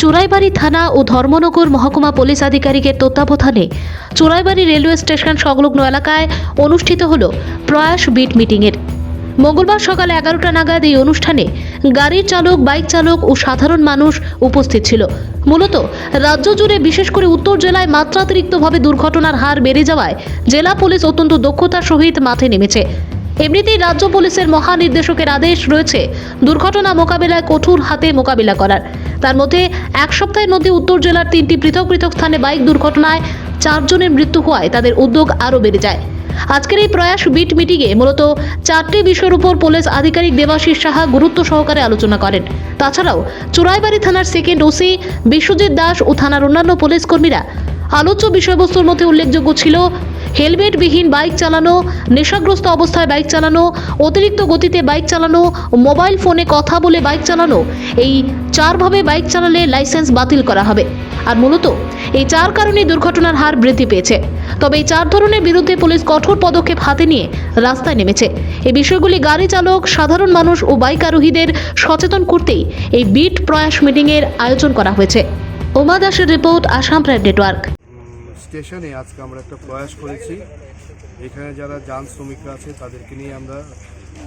চোরাইবাড়ি থানা ও ধর্মনগর মহকুমা পুলিশ আধিকারিকের তত্ত্বাবধানে চোরাইবাড়ি রেলওয়ে স্টেশন সংলগ্ন এলাকায় অনুষ্ঠিত হল প্রয়াস বিট মিটিংয়ের। মঙ্গলবার সকাল এগারোটা নাগাদ এই অনুষ্ঠানে গাড়ির চালক, বাইক চালক ও সাধারণ মানুষ উপস্থিত ছিল। মূলত রাজ্য জুড়ে বিশেষ করে উত্তর জেলায় মাত্রাতিরিক্তভাবে দুর্ঘটনার হার বেড়ে যাওয়ায় জেলা পুলিশ অত্যন্ত দক্ষতার সহিত মাঠে নেমেছে। এমনিতেই রাজ্য পুলিশের মহানির্দেশকের আদেশ রয়েছে দুর্ঘটনা মোকাবেলায় কঠোর হাতে মোকাবিলা করার। তার মধ্যে এক সপ্তাহের মধ্যে উত্তর জেলার তিনটি পৃথক পৃথক স্থানে বাইক দুর্ঘটনায় চারজনের মৃত্যু হওয়ায় তাদের উদ্যোগ আরও বেড়ে যায়। আজকের এই প্রয়াস বিট মিটিংয়ে মূলত চারটি বিষয়ের উপর পুলিশ আধিকারিক দেবাশিস সাহা গুরুত্ব সহকারে আলোচনা করেন। তাছাড়াও চোরাইবাড়ি থানার সেকেন্ড ওসি বিশ্বজিৎ দাস ও থানার অন্যান্য পুলিশ কর্মীরা আলোচ্য বিষয়বস্তুর মধ্যে উল্লেখযোগ্য ছিল হেলমেটবিহীন বাইক চালানো, নেশাগ্রস্ত অবস্থায় বাইক চালানো, অতিরিক্ত গতিতে বাইক চালানো, মোবাইল ফোনে কথা বলে বাইক চালানো, এই চারভাবে বাইক চালালে লাইসেন্স বাতিল করা হবে। আর মূলত, এই চার কারণে দুর্ঘটনার হার বৃদ্ধি পেয়েছে। তবে এই চার ধরনের বিরুদ্ধে পুলিশ কঠোর পদক্ষেপ হাতে নিয়ে রাস্তায় নেমেছে। এই বিষয়গুলি গাড়ি চালক, সাধারণ মানুষ ও বাইক আরোহীদের সচেতন করতেই এই বিট প্রয়াস মিটিংয়ের আয়োজন করা হয়েছে। ওমা দাসের রিপোর্ট, আসাম প্রাইম নেটওয়ার্ক। স্টেশনে আজকে আমরা একটা প্রয়াস করেছি। এখানে যারা যান শ্রমিকরা আছে, তাদেরকে নিয়ে আমরা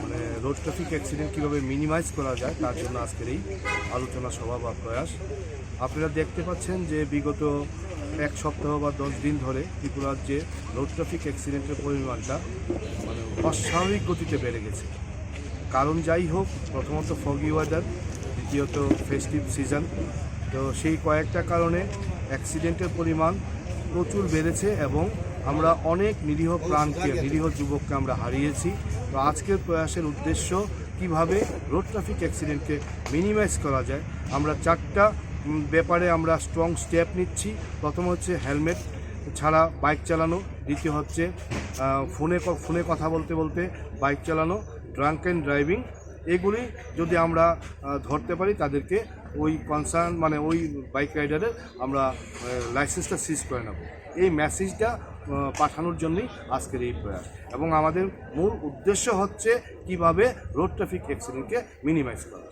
মানে রোড ট্রাফিক অ্যাক্সিডেন্ট কীভাবে মিনিমাইজ করা যায়, তার জন্য আজকের এই আলোচনা সভা বা প্রয়াস। আপনারা দেখতে পাচ্ছেন যে বিগত এক সপ্তাহ বা দশ দিন ধরে ত্রিপুরার যে রোড ট্রাফিক অ্যাক্সিডেন্টের পরিমাণটা মানে অস্বাভাবিক গতিতে বেড়ে গেছে। কারণ যাই হোক, প্রথমত ফগি ওয়েদার দ্বিতীয়ত ফেস্টিভ সিজন তো সেই কয়েকটা কারণে অ্যাক্সিডেন্টের পরিমাণ প্রচুর বেড়েছে এবং আমরা অনেক নিরীহ প্রাণকে, নিরীহ যুবককে আমরা হারিয়েছি। তো আজকের প্রয়াসের উদ্দেশ্য, কীভাবে রোড ট্রাফিক অ্যাক্সিডেন্টকে মিনিমাইজ করা যায়। আমরা চারটা ব্যাপারে আমরা স্ট্রং স্টেপ নিচ্ছি। প্রথম হচ্ছে হেলমেট ছাড়া বাইক চালানো। দ্বিতীয় হচ্ছে ফোনে ফোনে কথা বলতে বলতে বাইক চালানো। ড্রাঙ্ক অ্যান্ড ড্রাইভিং এগুলি যদি আমরা ধরতে পারি তাদেরকে ওই কনসার্ন মানে ওই বাইক রাইডারের আমরা লাইসেন্সটা সিজ করে নেব এই মেসেজটা পাঠানোর জন্যই আজকের এই প্রয়াস এবং আমাদের মূল উদ্দেশ্য হচ্ছে কীভাবে রোড ট্রাফিক অ্যাক্সিডেন্টকে মিনিমাইজ করা।